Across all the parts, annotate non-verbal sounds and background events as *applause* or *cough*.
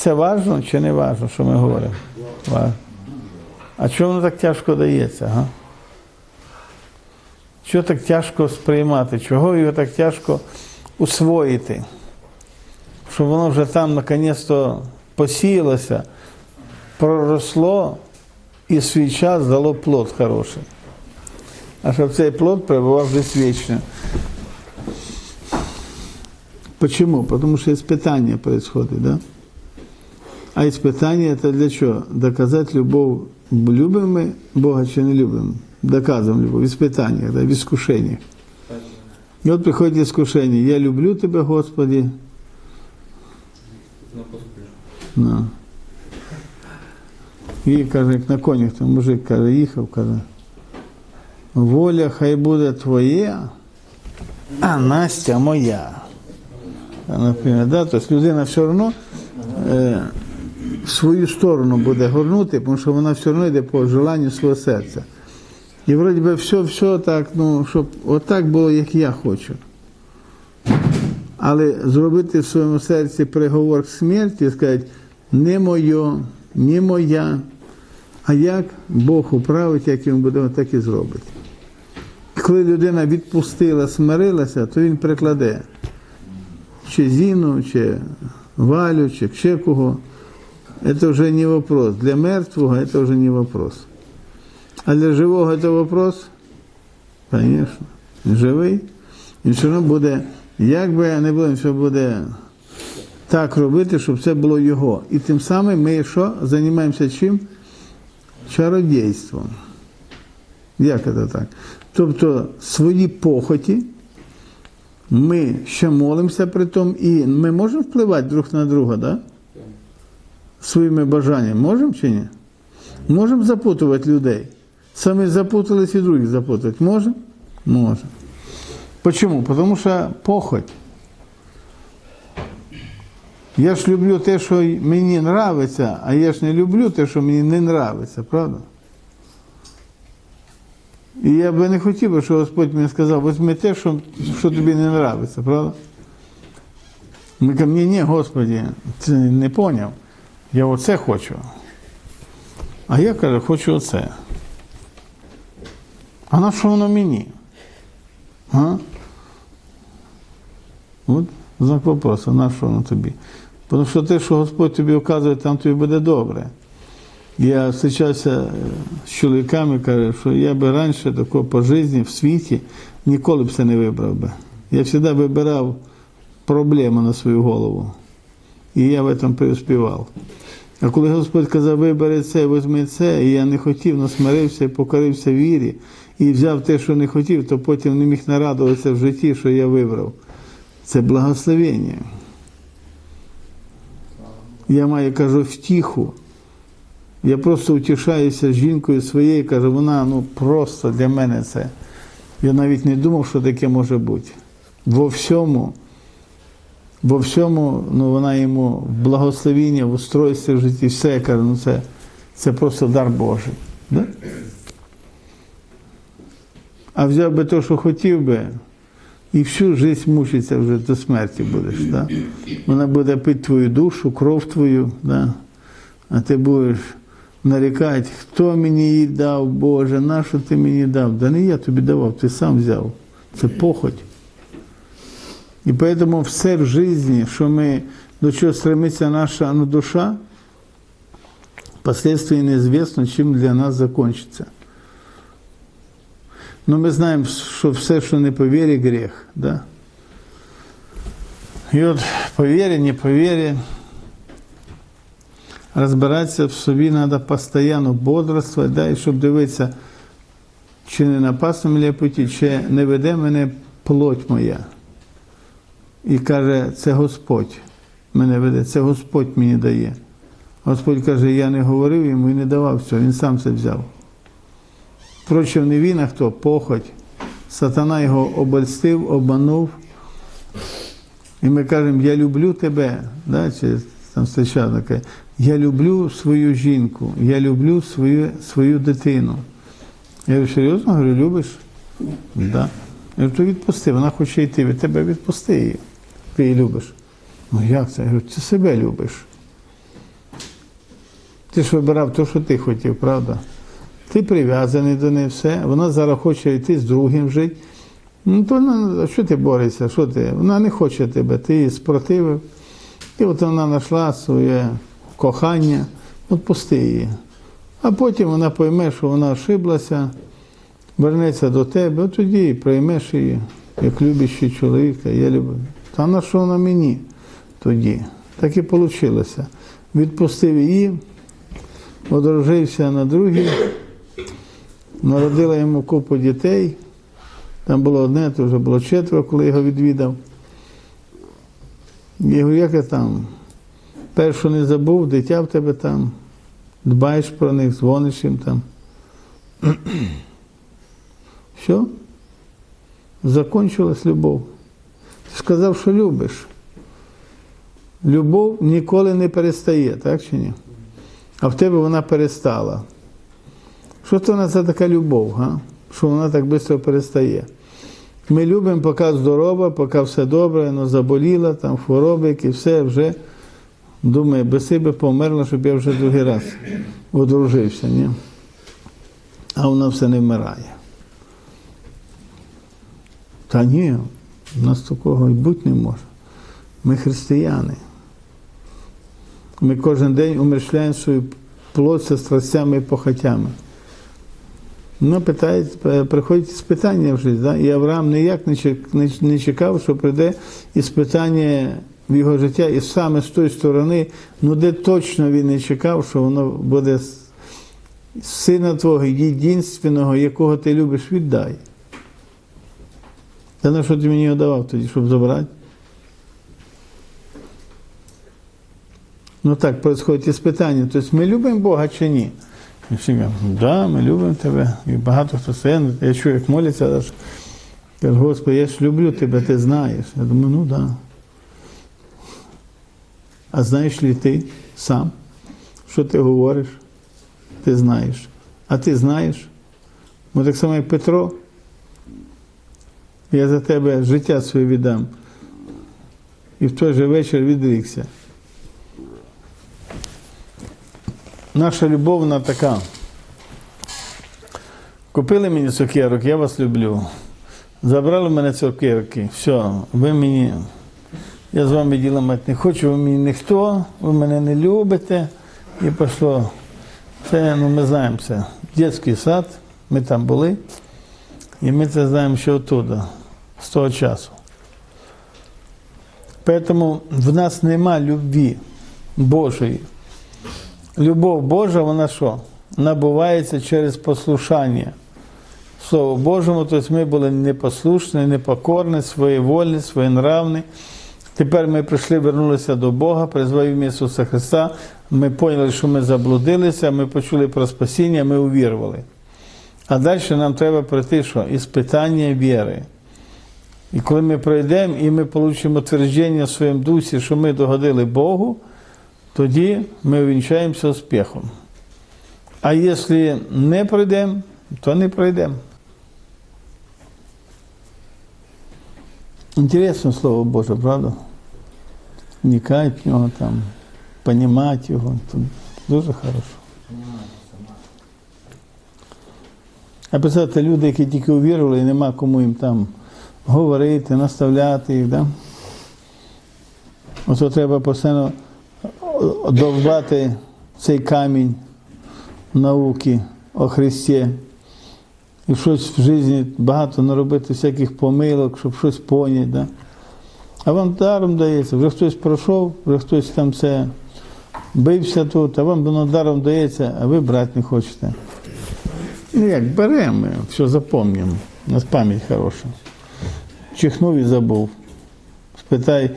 Це важно чи не важно, що ми говоримо? Важно. А чому воно так тяжко дається? Га? Чого так тяжко сприймати? Чого його так тяжко усвоїти? Щоб воно вже там наконець-то посіялося, проросло і свій час дало плод хороший. А щоб цей плод перебував десь вічно. Почему? Потому что испытание происходит, да? А испытание это для чего? Доказать любовь. Любим мы Бога чи не любим? Доказываем любовь. В испытаниях, да, в искушениях. И вот приходит искушение. Я люблю Тебя, Господи. Ну. І каже, як на конях, там мужик каже, їхав, каже, воля хай буде твоя, а Настя моя. Наприклад, да? тобто людина все одно е, свою сторону буде горнути, тому що вона все одно йде по желанню свого серця. І вроді би все, все так, ну, щоб отак було, як я хочу. Але зробити в своєму серці приговор к смерті і сказати, не моє, не моя, а як Бог управить, як він буде, так і зробить. Коли людина відпустила, смирилася, то він прикладе чи Зіну, чи Валю, чи ще кого. Це вже не вопрос. Для мертвого це вже не вопрос. А для живого це вопрос? Звісно. Живий. Він все одно буде, як би не було, він все буде так робити, щоб це було його. І тим самим ми що? Займаємося чим? Чародійством. Як це так? Тобто свої похоті ми ще молимося при тому, і ми можемо впливати друг на друга, да? Своїми бажаннями. Можемо чи ні? Можемо запутувати людей. Самі запутались і других запутати. Можемо? Можемо. Почому? Тому що похоть. Я ж люблю те, що мені нравиться, а я ж не люблю те, що мені не нравиться, правда? І я би не хотів, би, щоб Господь мені сказав, візьми те, що, що тобі не нравиться, правда? Ми кажемо, ні, ні, Господі, ти не поняв. Я оце хочу. А я кажу, хочу оце. А на що воно мені? А? От знак вопросу, на що воно тобі? Тому що те, що Господь тобі вказує, там тобі буде добре. Я зустрічався з чоловіками, кажу, що я би раніше такого по житті в світі ніколи б це не вибрав би. Я завжди вибирав проблему на свою голову. І я в цьому преуспівав. А коли Господь казав, вибери це, візьми це, і я не хотів, но смирився і покорився вірі, і взяв те, що не хотів, то потім не міг нарадуватися в житті, що я вибрав. Це благословення. Я маю, кажу, втіху. Я просто утішаюся з жінкою своєю, кажу, вона ну просто для мене це. Я навіть не думав, що таке може бути. Во всьому, во всьому, ну вона йому благословіння, в устройстві в житті, все я кажу, ну це, це просто дар Божий. Да? А взяв би те, що хотів би, і всю життя мучиться вже до смерті будеш. Да? Вона буде пити твою душу, кров твою, да? а ти будеш нарікати, хто мені її дав, Боже, на що ти мені дав? Да не я тобі давав, ти сам взяв. Це похоть. І тому все в житті, що ми до чого стремиться наша ну, душа, впоследствии неізвісно, чим для нас закончиться. Ну, ми знаємо, що все, що не по вірі, гріх. Да? І от по вірі, не по вірі, розбиратися в собі треба постійно бодрствувати, да, і щоб дивитися, чи не на ли я чи не веде мене плоть моя. І каже, це Господь мене веде, це Господь мені дає. Господь каже, я не говорив йому і не давав цього, він сам це взяв. Впрочем, не він, а хто похоть. Сатана його обольстив, обманув. І ми кажемо, я люблю тебе. Да? Чи там священник я люблю свою жінку, я люблю свою свою дитину. Я говорю, серйозно говорю, любиш? Да. Я говорю, то відпусти, вона хоче йти, від тебе відпусти її. Ти її любиш. Ну як це? Я говорю, ти себе любиш. Ти ж вибирав те, що ти хотів, правда? Ти прив'язаний до неї, все. Вона зараз хоче йти з другим жити. Ну, то вона, що ти борешся? Що ти? Вона не хоче тебе, ти її спротивив. І от вона знайшла своє кохання, от її. А потім вона пойме, що вона ошиблася, вернеться до тебе, от тоді приймеш її, як любящий чоловік, та я люблю. Та на що вона мені тоді? Так і вийшло. Відпустив її, одружився на другій, народила йому купу дітей. Там було одне, то вже було четверо, коли його відвідав. Я говорю, як я там? Першу не забув, дитя в тебе там, дбаєш про них, дзвониш їм там. *clears throat* Все? Закончилась любов. Сказав, що любиш. Любов ніколи не перестає, так чи ні? А в тебе вона перестала. Що це вона за така любов, га? що вона так швидко перестає? Ми любимо, поки здорова, поки все добре, вона заболіла, там хвороби, які все вже думає, без себе померла, щоб я вже другий раз одружився. Ні? А вона все не вмирає. Та ні, у нас такого і бути не може. Ми християни. Ми кожен день умершляємо свою плоть зі страстями і похотями. Ну, питають, приходять спитання в життя. Да? І Авраам ніяк не чекав, що прийде іспитання в його життя, і саме з тої сторони, ну де точно він не чекав, що воно буде сина твого, єдинственного, якого ти любиш, віддай. Та на що ти мені його давав тоді, щоб забрати? Ну так, происходить іспитання. Тобто ми любимо Бога чи ні? Кажуть, да, ми любимо тебе. І багато хто стоїть, я чую, як моляться, аж Господи, я ж люблю тебе, ти знаєш. Я думаю, ну так. Да. А знаєш ли ти сам, що ти говориш? Ти знаєш. А ти знаєш? Бо так само, як Петро, я за тебе життя своє віддам. І в той же вечір відрікся. Наша любов вона така. Купили мені цукерок, я вас люблю. Забрали в мене цукерки, все, ви мені, я з вами діла мати не хочу, ви мені ніхто, ви мене не любите. І пішло. Це, ну ми знаємо це. Дитячий сад, ми там були, і ми це знаємо ще оттуда, з того часу. Тому в нас нема любві Божої. Любов Божа, вона що? Набувається через послушання. Слову Божому, тобто ми були непослушні, непокорні, своєвольні, своєнравні. Тепер ми прийшли, вернулися до Бога, призвав Ісуса Христа. Ми поняли, що ми заблудилися, ми почули про спасіння, ми увірували. А далі нам треба пройти що? Іспитання віри. І коли ми пройдемо і ми отримаємо твердження в своєму дусі, що ми догодили Богу, тоді ми увінчаємося успіхом. А якщо не пройдемо, то не пройдемо. Інтересне слово Боже, правда? Вникати в нього там, понімати його. Дуже хорошо. А писати люди, які тільки увірували, і нема кому їм там говорити, наставляти їх, да? Ото треба постійно довбати цей камінь науки о Христі. І щось в житті багато наробити всяких помилок, щоб щось поняти. Да? А вам даром дається, вже хтось пройшов, вже хтось там це бився тут, а вам воно даром дається, а ви брати не хочете. Ну як, беремо, все запам'ятаємо. У нас пам'ять хороша. Чихнув і забув. Спитай,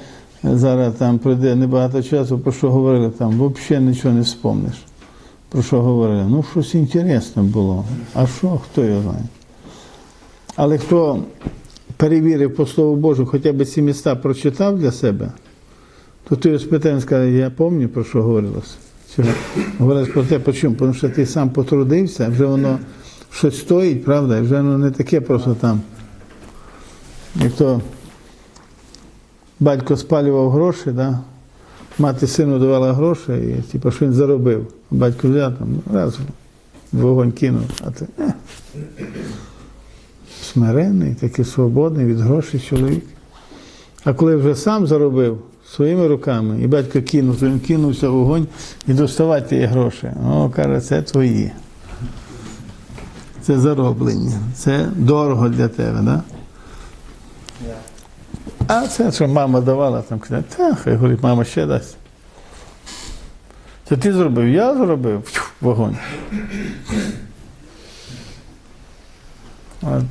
зараз там пройде небагато часу, про що говорили, там взагалі нічого не вспомниш. Про що говорили? Ну, щось інтересне було. А що, хто його знає? Але хто перевірив по Слову Божу, хоча б ці міста прочитав для себе, то ти його спитаєш, скаже, я пам'ятаю, про що говорилося. Говорилось про те, чому? Тому що ти сам потрудився, вже воно щось стоїть, правда, і вже воно не таке просто там. Як то батько спалював гроші, да? Мати сину давала гроші, і типу, що він заробив. Батько взяв там, раз вогонь кинув, а ти е. смиренний, такий свободний від грошей чоловік. А коли вже сам заробив своїми руками, і батько кинув, то він кинувся в вогонь і доставати ті гроші. О, каже, це твої. Це зароблені, це дорого для тебе, да? А це, що мама давала, там казали, та, хай говорить, мама ще дасть. Це ти зробив, я зробив, Фью, вогонь. От,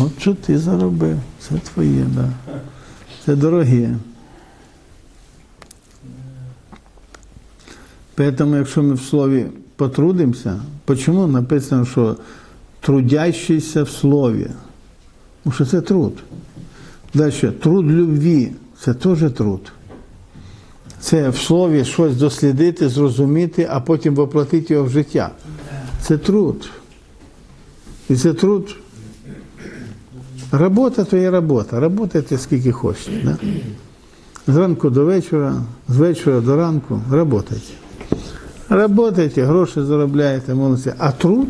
от що ти заробив, це твоє, да. Це дороге. Поэтому, якщо ми в слові потрудимося, чому написано, що трудящийся в слові? Тому що це труд. Далі, труд любві це теж труд. Це в слові щось дослідити, зрозуміти, а потім воплотити його в життя. Це труд. І це труд. Робота то є робота. Работайте скільки хочете. Да? Зранку до вечора, з вечора до ранку работайте. Работайте, гроші заробляєте, молодці. А труд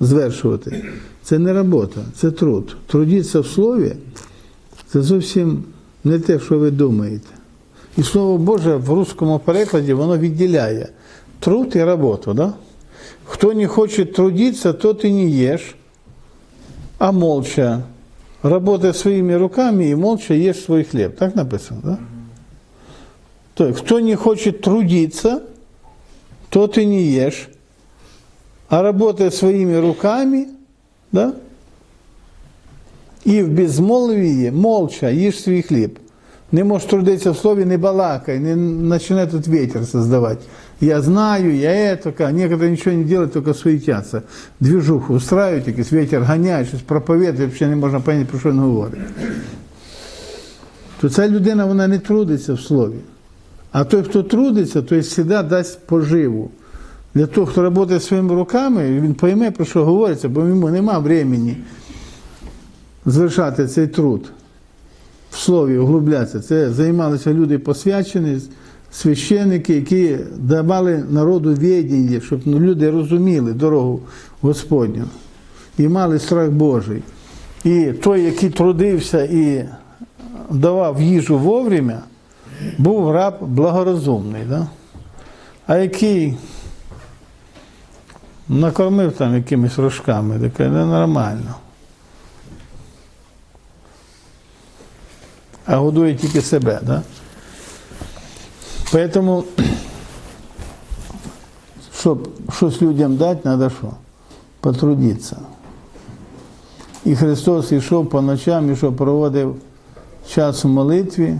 звершувати це не робота, це труд. Трудіться в слові це зовсім не те, що ви думаєте. І слово Боже в русскому перекладі воно відділяє труд і роботу. Да? Хто не хоче трудитися, тот і не єш, а молча. Работай своими руками и молча ешь свой хлеб. Так написано, да? То есть, кто не хочет трудиться, тот и не ешь, а работая своими руками, да? І в безмолвії молча їж свій хліб. Не можеш трудитися в слові, не балакай, не починай тут ветер создавать. Я знаю, я это, а некоторые ничего не делают, только суетятся. Движуху устраивают, якийсь ветер ганяють, щось проповідує, взагалі не можна зрозуміти, про що він говорить. То ця людина вона не трудиться в слові. А той, хто трудиться, той завжди дасть поживу. Для того, хто працює своїми руками, він пойме, про що говориться, бо йому немає времени звершати цей труд в слові, углублятися. Це займалися люди посвячені, священники, які давали народу відіння, щоб ну, люди розуміли дорогу Господню і мали страх Божий. І той, який трудився і давав їжу вовремя, був раб благорозумний. Да? А який накормив там якимись рожками, таке ненормально. а годує тільки себе. Да? Поэтому, *clears throat* щоб щось людям дати, треба що? Потрудитися. І Христос йшов по ночам, і що проводив час у молитві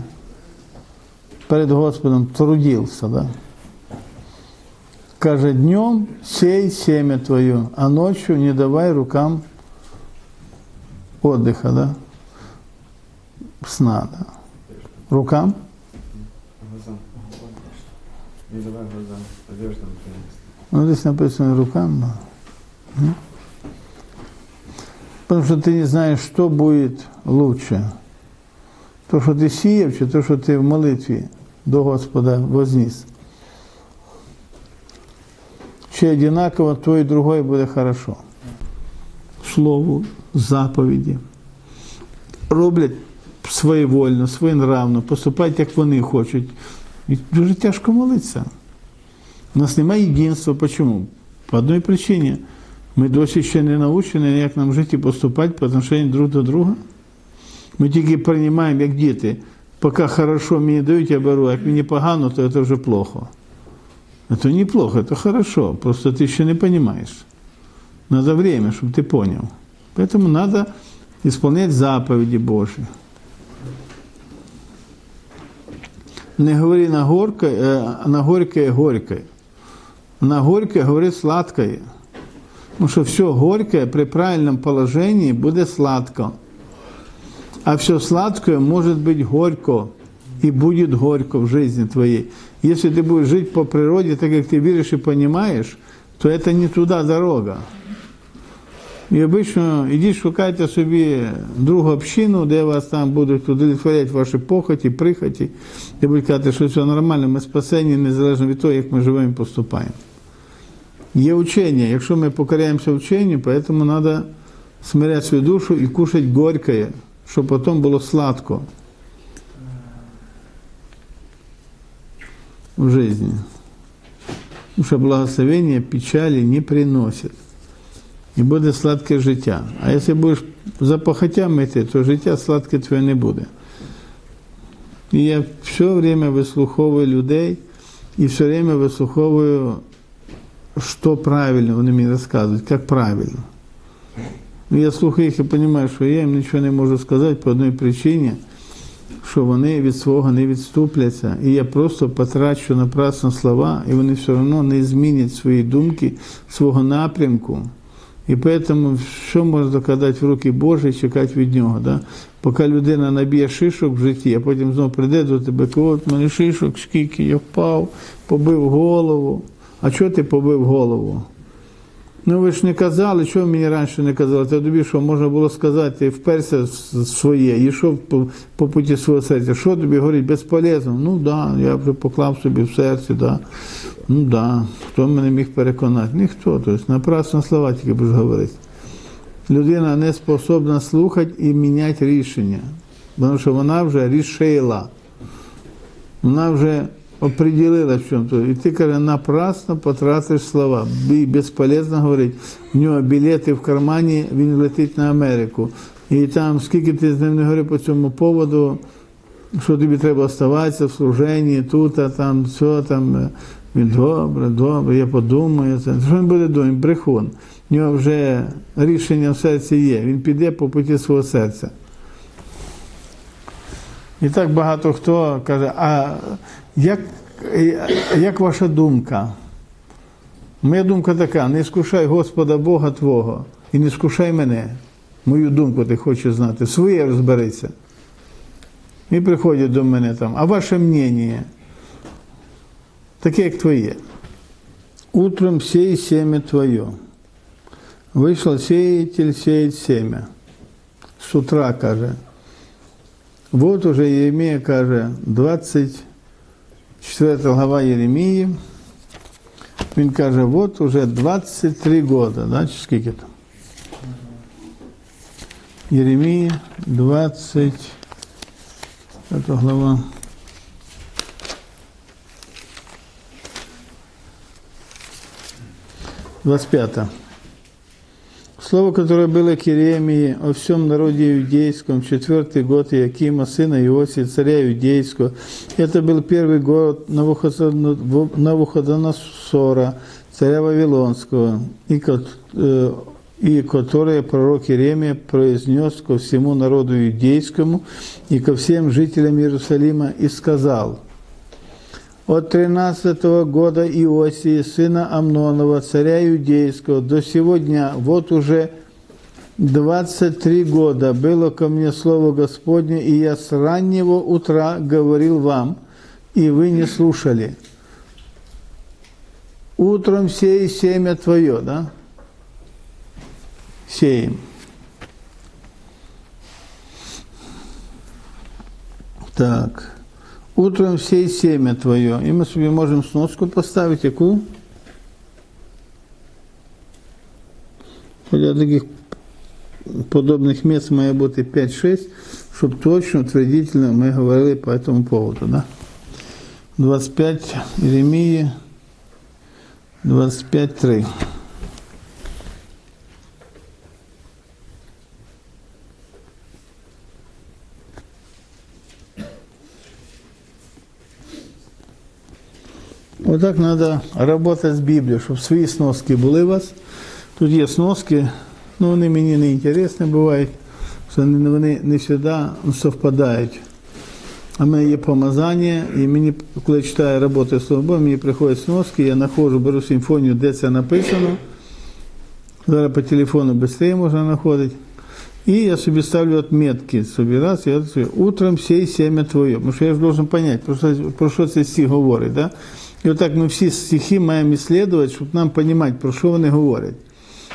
перед Господом, трудився. Да? Каже, днем сей семя твое, а ночью не давай рукам отдыха, да? сна. Да? Рукам? Глазам. Не давай глазам, одеждам принести. Ну, здесь написано рукам. Да. М? Потому что ты не знаешь, что будет лучше. То, що ти сіяв, чи то, що ти в молитві до Господа возніс. Чи одинаково, то і другое буде хорошо. Слову, заповіді. Роблять своєвольно, своєнравно, поступають, як вони хочуть. І дуже тяжко молитися. У нас немає єдинства. Чому? По одній причині. Ми досі ще не навчені, як нам жити і поступати по отношению друг до друга. Ми тільки приймаємо, як діти. Поки хорошо мені дають, я беру, а як мені погано, то це вже плохо. Это неплохо, это хорошо, просто ты еще не понимаешь. Надо время, чтобы ты понял. Поэтому надо исполнять заповеди Божьи. Не говори на горькое, э, на горькое горькое. На горькое говори сладкое. Потому что все горькое при правильном положении будет сладко. А все сладкое может быть горько и будет горько в жизни твоей. Если ты будешь жить по природе, так как ты веришь и понимаешь, то это не туда дорога. І обично ідіть шукайте собі другу общину, де вас там будуть удовлетворяти ваші похоті, прихоті, де будуть казати, що все нормально, ми спасені, незалежно від того, як ми живемо і поступаємо. Є учення. Якщо ми покоряємося вченню, поэтому треба смиряти свою душу і кушати горькое, щоб потім було сладко В жизни. Тому що благословення печалі не приносить. І буде сладке життя. А якщо будеш за похотями йти, то життя сладке твоє не буде. І я все время вислуховую людей і все время вислуховую, що правильно вони мені розказують, як правильно. Я слухаю їх і розумію, що я їм нічого не можу сказати по одній причині, що вони від свого не відступляться. І я просто потрачу напрасно слова, і вони все одно не змінять свої думки, свого напрямку. І тому що можна докладати в руки Божі і чекати від нього. Да? Поки людина наб'є шишок в житті, а потім знову прийде до тебе, от мене шишок, скільки я впав, побив голову. А чого ти побив голову? Ну ви ж не казали, чого мені раніше не казали? Та тобі що можна було сказати, ти вперся в своє, йшов по, по путі свого серця. Що тобі говорить, безполезно? Ну да, я вже поклав собі в серці, да. Ну да. хто мене міг переконати? Ніхто. Тобто напрасно слова тільки будеш говорити. Людина не способна слухати і міняти рішення, тому що вона вже рішила. Вона вже оприділила в чому-то. І ти каже, напрасно потратиш слова. І безполезно говорить, в нього білети в кармані, він летить на Америку. І там, скільки ти з ним не говорив по цьому поводу, що тобі треба оставатися в служенні, тут, а там, все там. е, Він добре, добре, я подумаю. Це. Що він буде думати? Брехун. В нього вже рішення в серці є. Він піде по путі свого серця. І так багато хто каже, а як, як ваша думка? Моя думка така: не скушай Господа Бога Твого і не скушай мене. Мою думку ти хочеш знати, своє розберися. І приходять до мене там, а ваше мнение, таке, як твоє. Утром сей семя твое. Вийшов сеятель, сеять семя. З утра каже. Вот уже Єремія каже, 24 глава Єремії, він каже, вот уже 23 года, да, чи скільки там? Єремія, 20, это глава. Двадцать пятая. Слово, которое было к Иеремии о всем народе иудейском, четвертый год Иакима, сына Иосии, царя иудейского. Это был первый год Навуходоносора, Навуходоносора, царя Вавилонского, и, ко- э, и которое пророк Иеремия произнес ко всему народу иудейскому и ко всем жителям Иерусалима и сказал – от 13 года Иосии, сына Амнонова, царя Иудейского, до сего дня, вот уже 23 года было ко мне слово Господне, и я с раннего утра говорил вам, и вы не слушали. Утром сей семя твое, да? Сеем. Так Утром сей семя твое. І ми собі можемо сноску поставити, яку? Для таких подобних місць має бути 5-6, щоб точно, утвердительно ми говорили по этому поводу. Да? 25 Єремії, 25.3. Отак треба працювати з Біблією, щоб свої сноски були у вас. Тут є сноски, ну вони мені не інтересні бувають, що вони не завжди совпадають. А в мене є помазання, і мені, коли я читаю роботи Словом Богом, мені приходять сноски, я знаходжу, беру симфонію, де це написано. Зараз по телефону швидше можна знаходити. І я собі ставлю отметки собі раз, я утром сей семя твоє. Тому що я ж должен понять, про що, цей стих говорить. Да? І отак ми всі стихи маємо іслідувати, щоб нам розуміти, про що вони говорять.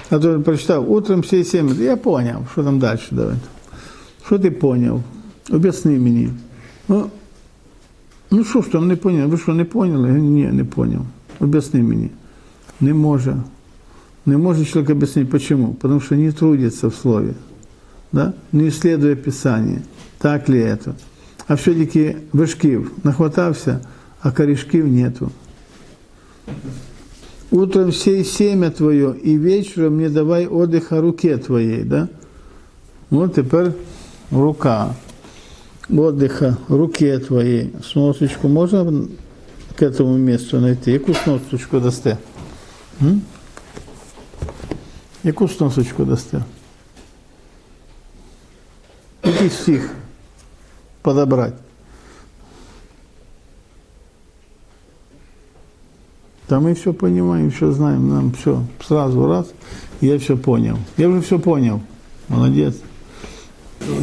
А то прочитав, утром всі сім. Я поняв, що там далі давай. Що ти поняв? Об'ясни мені. Ну, ну що ж там не поняв? Ви що не поняли? Я говорю, Ні, не поняв. Об'ясни мені. Не може. Не може человек объяснить, почему. Потому что не трудится в слове. Да? Не исследуя Писание. Так ли это? А все-таки вершків нахватався, а корешків нету. Утром сей семя твое, и вечером не давай отдыха руке твоей. Да? Вот тепер рука. Отдыха руке твоей. Сносочку можно к этому месту найти? Яку сносочку дасте? М? Яку сносочку дасте? Який стих подобрати? Да мы все понимаем, все знаем, нам все сразу раз, я все понял. Я вже все понял. Молодець.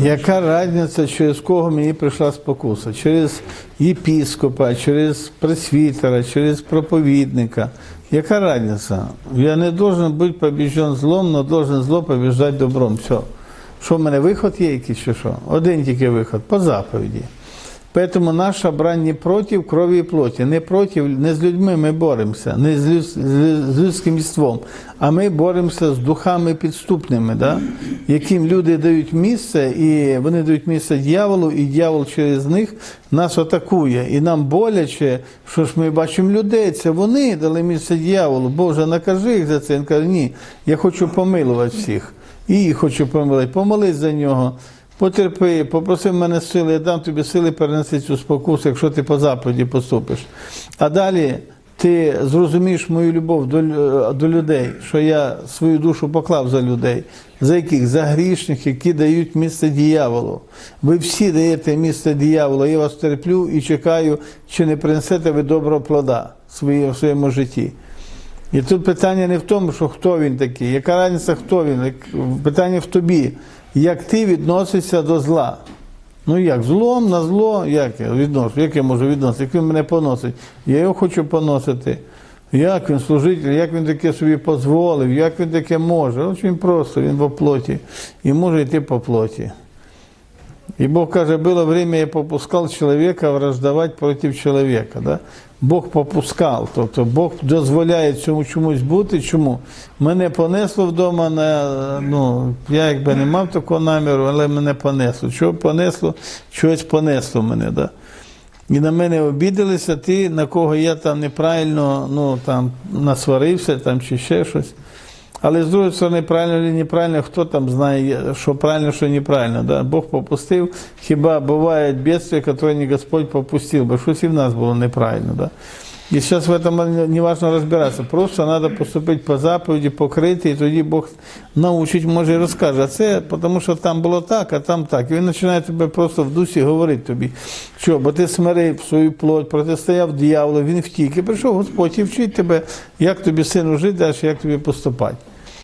Яка різниця, через кого мені прийшла спокуса? Через єпіскопа, через пресвітера, через проповідника. Яка різниця? Я не должен бути побіжен злом, але должен зло побіждати добром. Все. Що в мене виход є якийсь чи що? Один тільки виход по заповіді. Поэтому наша брань не проти крові і плоті, не проти, не з людьми ми боремося, не з, люд, з людським єством, а ми боремося з духами підступними, да? яким люди дають місце, і вони дають місце дьяволу, і дьявол через них нас атакує. І нам боляче, що ж ми бачимо людей, це вони дали місце дьяволу. Боже, накажи їх за це. Він каже, ні, я хочу помилувати всіх. І хочу помилувати. Помолись за нього. Потерпи, попроси мене сили, я дам тобі сили перенести цю спокусу, якщо ти по заповіді поступиш. А далі ти зрозумієш мою любов до, до людей, що я свою душу поклав за людей, за яких? За грішних, які дають місце дияволу. Ви всі даєте місце дияволу, я вас терплю і чекаю, чи не принесете ви доброго плода в своєму житті. І тут питання не в тому, що хто він такий, яка різниця, хто він, питання в тобі, як ти відносишся до зла. Ну як, злом на зло, як я відношу, як я можу відносити, як він мене поносить. Я його хочу поносити. Як він служитель, як він таке собі дозволив, як він таке може. Очень просто, він по плоті. І може йти по плоті. И Бог каже, было время, я попускал человека враждовать против человека. Да? Бог попускав, тобто Бог дозволяє цьому чомусь бути. Чому? Мене понесло вдома, на, ну, я якби не мав такого наміру, але мене понесло. Чого понесло? Чогось понесло мене. Да? І на мене обідалися ті, на кого я там неправильно ну, там, насварився там, чи ще щось. Але з другої сторони, правильно чи неправильно, хто там знає, що правильно, що неправильно. Да? Бог попустив. Хіба бувають бедствия, які не Господь попустив, бо щось і в нас було неправильно. Да? І зараз в цьому не важно розбиратися. Просто треба поступити по заповіді, покрити, і тоді Бог научить, може і розкаже. А це тому, що там було так, а там так. І він починає тебе просто в дусі говорити тобі. Що, бо ти смирив свою плоть, протистояв дияволу, він втік. І прийшов Господь і вчить тебе, як тобі сину жити, як тобі поступати.